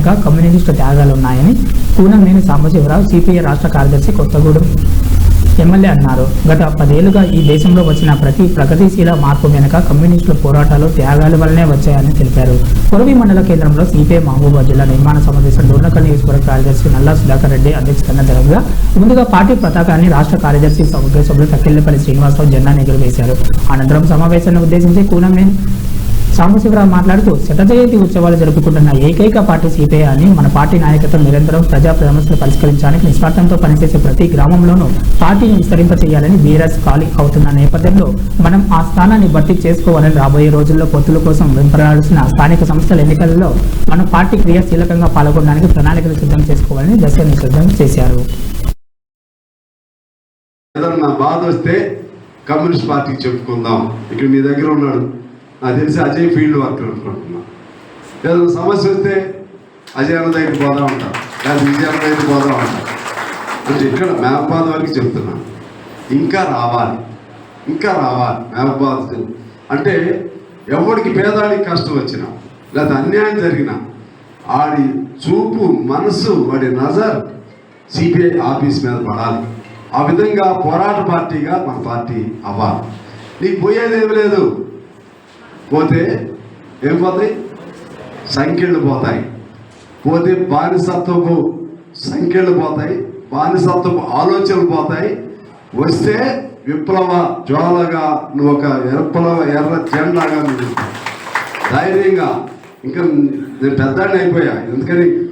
వెనుక కమ్యూనిస్టు త్యాగాలు ఉన్నాయని కూనంనేని సాంబశివరావు సిపిఐ రాష్ట్ర కార్యదర్శి కొత్తగూడెం ఎమ్మెల్యే అన్నారు. గత పదేళ్ళుగా ఈ దేశంలో వచ్చిన ప్రతి ప్రగతిశీల మార్పు వెనుక కమ్యూనిస్టుల పోరాటాలు త్యాగాల వల్లనే వచ్చాయని తెలిపారు. కొరవి మండల కేంద్రంలో సిపిఐ మహబూబా జిల్లా నిర్మాణ సమావేశం డోర్నకల్ నియోజకవర్గ కార్యదర్శి నల్లా సుధాకర్ రెడ్డి అధ్యక్షతన జరగగా ముందుగా పార్టీ పతాకాన్ని రాష్ట్ర కార్యదర్శి సభ్యులు తక్కిల్లపల్లి తక్కిళ్ళపల్లి శ్రీనివాసరావు జెండాను ఎగురవేశారు అనంతరం సమావేశాన్ని ఉద్దేశించి కూనమేన్ సాంబశివరావు మాట్లాడుతూ శత జయంతి ఉత్సవాలు జరుపుకుంటున్న ఏకైక పార్టీ సిపిఐ అని మన పార్టీ నాయకత్వం నిరంతరం ప్రజా సమస్యలు పరిష్కరించడానికి నిస్వార్థంతో పనిచేసే ప్రతి గ్రామంలోనూ పార్టీని విస్తరింపచేయాలని బీఆర్ఎస్ ఖాళీ అవుతున్న నేపథ్యంలో మనం ఆ స్థానాన్ని భర్తీ చేసుకోవాలని రాబోయే రోజుల్లో పొత్తుల కోసం వెంపడాల్సిన స్థానిక సంస్థల ఎన్నికలలో మన పార్టీ క్రియాశీలకంగా పాల్గొనడానికి ప్రణాళికలు సిద్ధం చేసుకోవాలని దశని సిద్ధం చేశారు. ఏదన్నా బాధ వస్తే కమ్యూనిస్ట్ పార్టీకి చెప్పుకుందాం. ఇక్కడ మీ దగ్గర ఉన్నాడు. నాకు తెలిసి అజయ్ ఫీల్డ్ వర్కర్ అనుకుంటున్నాను ఏదైనా సమస్య వస్తే అజయ్ అన్న దగ్గరికి ఉంటాను లేదా విజయ అన్న దగ్గరికి ఉంటాను ఉంటారు అంటే ఇక్కడ మేపాద వరకు చెప్తున్నాను ఇంకా రావాలి. ఇంకా రావాలి. మేపాద అంటే ఎవరికి పేదానికి కష్టం వచ్చినా లేదా అన్యాయం జరిగినా ఆడి చూపు మనసు వాడి నజర్ సిపిఐ ఆఫీస్ మీద పడాలి. ఆ విధంగా పోరాట పార్టీగా మన పార్టీ అవ్వాలి. నీకు పోయేది ఏమి లేదు. పోతే ఏం పోతాయి? సంఖ్యలు పోతాయి. పోతే బానిసత్వపు సంఖ్యలు పోతాయి. బానిసత్వపు ఆలోచనలు పోతాయి. వస్తే విప్లవ జ్వాలగా నువ్వు ఒక విప్లవ ఎర్ర జెండాగా మిగులుతావు. ధైర్యంగా. ఇంకా నేను పెద్దాన్ని అయిపోయా. ఎందుకని?